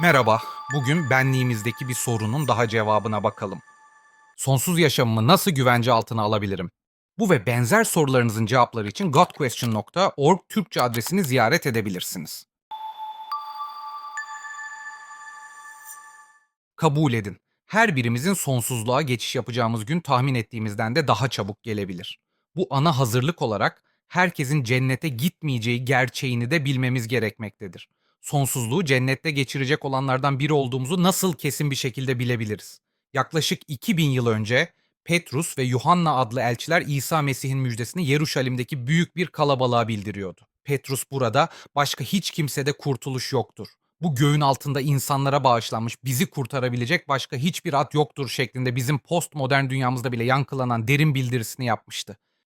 Merhaba, bugün benliğimizdeki bir sorunun daha cevabına bakalım. Sonsuz yaşamımı nasıl güvence altına alabilirim? Bu ve benzer sorularınızın cevapları için godquestion.org Türkçe adresini ziyaret edebilirsiniz. Kabul edin. Her birimizin sonsuzluğa geçiş yapacağımız gün tahmin ettiğimizden de daha çabuk gelebilir. Bu ana hazırlık olarak herkesin cennete gitmeyeceği gerçeğini de bilmemiz gerekmektedir. Sonsuzluğu cennette geçirecek olanlardan biri olduğumuzu nasıl kesin bir şekilde bilebiliriz? Yaklaşık 2000 yıl önce Petrus ve Yuhanna adlı elçiler İsa Mesih'in müjdesini Yeruşalim'deki büyük bir kalabalığa bildiriyordu. Petrus burada başka hiç kimsede kurtuluş yoktur bu göğün altında insanlara bağışlanmış, bizi kurtarabilecek başka hiçbir at yoktur şeklinde bizim postmodern dünyamızda bile yankılanan derin bildirisini yapmıştı.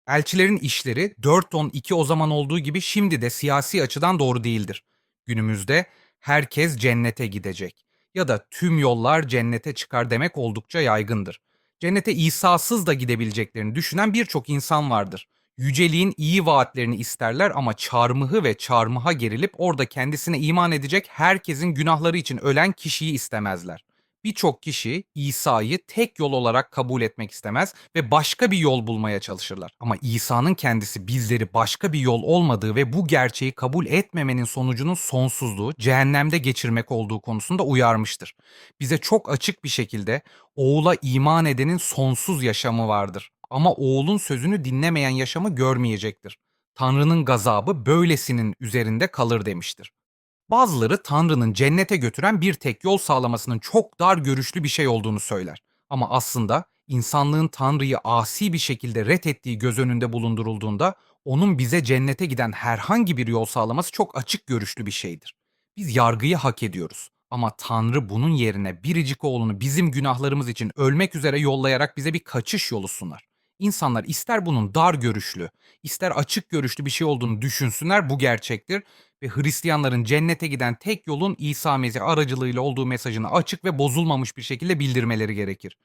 Elçilerin işleri 4 ton 2 o zaman olduğu gibi şimdi de siyasi açıdan doğru değildir. Günümüzde herkes cennete gidecek ya da tüm yollar cennete çıkar demek oldukça yaygındır. Cennete İsa'sız da gidebileceklerini düşünen birçok insan vardır. Yüceliğin iyi vaatlerini isterler ama çarmıhı ve çarmıha gerilip orada kendisine iman edecek herkesin günahları için ölen kişiyi istemezler. Birçok kişi İsa'yı tek yol olarak kabul etmek istemez ve başka bir yol bulmaya çalışırlar. Ama İsa'nın kendisi bizleri başka bir yol olmadığı ve bu gerçeği kabul etmemenin sonucunun sonsuzluğu, cehennemde geçirmek olduğu konusunda uyarmıştır. Bize çok açık bir şekilde oğula iman edenin sonsuz yaşamı vardır. Ama oğlun sözünü dinlemeyen yaşamı görmeyecektir. Tanrı'nın gazabı böylesinin üzerinde kalır demiştir. Bazıları Tanrı'nın cennete götüren bir tek yol sağlamasının çok dar görüşlü bir şey olduğunu söyler. Ama aslında insanlığın Tanrı'yı asi bir şekilde ret ettiği göz önünde bulundurulduğunda onun bize cennete giden herhangi bir yol sağlaması çok açık görüşlü bir şeydir. Biz yargıyı hak ediyoruz. Ama Tanrı bunun yerine biricik oğlunu bizim günahlarımız için ölmek üzere yollayarak bize bir kaçış yolu sunar. İnsanlar ister bunun dar görüşlü, ister açık görüşlü bir şey olduğunu düşünsünler bu gerçektir ve Hristiyanların cennete giden tek yolun İsa Mesih aracılığıyla olduğu mesajını açık ve bozulmamış bir şekilde bildirmeleri gerekir.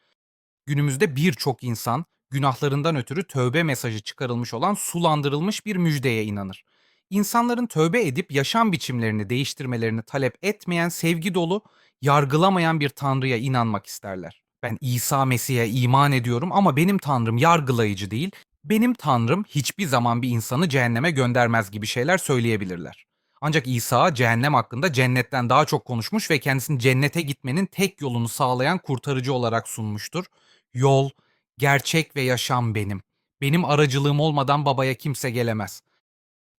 Günümüzde birçok insan günahlarından ötürü tövbe mesajı çıkarılmış olan sulandırılmış bir müjdeye inanır. İnsanların tövbe edip yaşam biçimlerini değiştirmelerini talep etmeyen sevgi dolu, yargılamayan bir tanrıya inanmak isterler. Ben İsa Mesih'e iman ediyorum ama benim tanrım yargılayıcı değil, benim tanrım hiçbir zaman bir insanı cehenneme göndermez gibi şeyler söyleyebilirler. Ancak İsa cehennem hakkında cennetten daha çok konuşmuş ve kendisini cennete gitmenin tek yolunu sağlayan kurtarıcı olarak sunmuştur. Yol, gerçek ve yaşam benim. Benim aracılığım olmadan babaya kimse gelemez.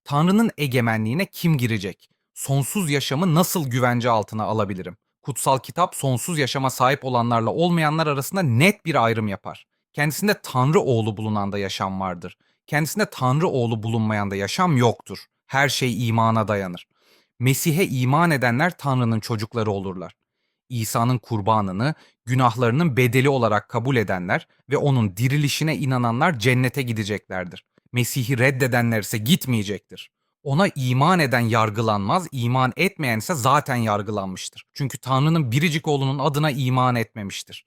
Tanrı'nın egemenliğine kim girecek? Sonsuz yaşamı nasıl güvence altına alabilirim? Kutsal kitap sonsuz yaşama sahip olanlarla olmayanlar arasında net bir ayrım yapar. Kendisinde Tanrı oğlu bulunan da yaşam vardır. Kendisinde Tanrı oğlu bulunmayan da yaşam yoktur. Her şey imana dayanır. Mesih'e iman edenler Tanrı'nın çocukları olurlar. İsa'nın kurbanını günahlarının bedeli olarak kabul edenler ve onun dirilişine inananlar cennete gideceklerdir. Mesih'i reddedenler ise gitmeyecektir. Ona iman eden yargılanmaz, iman etmeyen ise zaten yargılanmıştır. Çünkü Tanrı'nın biricik oğlunun adına iman etmemiştir.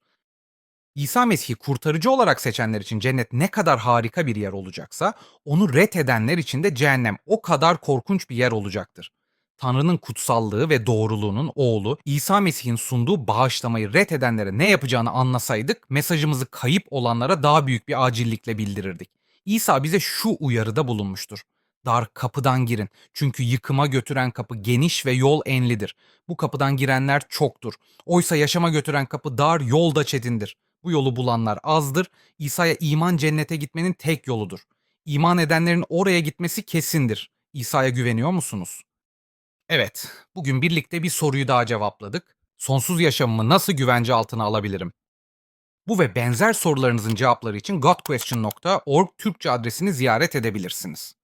İsa Mesih'i kurtarıcı olarak seçenler için cennet ne kadar harika bir yer olacaksa, onu ret edenler için de cehennem o kadar korkunç bir yer olacaktır. Tanrı'nın kutsallığı ve doğruluğunun oğlu İsa Mesih'in sunduğu bağışlamayı ret edenlere ne yapacağını anlasaydık mesajımızı kayıp olanlara daha büyük bir acillikle bildirirdik. İsa bize şu uyarıda bulunmuştur. Dar kapıdan girin. Çünkü yıkıma götüren kapı geniş ve yol enlidir. Bu kapıdan girenler çoktur. Oysa yaşama götüren kapı dar, yol da çetindir. Bu yolu bulanlar azdır. İsa'ya iman cennete gitmenin tek yoludur. İman edenlerin oraya gitmesi kesindir. İsa'ya güveniyor musunuz? Evet, bugün birlikte bir soruyu daha cevapladık. Sonsuz yaşamımı nasıl güvence altına alabilirim? Bu ve benzer sorularınızın cevapları için godquestion.org Türkçe adresini ziyaret edebilirsiniz.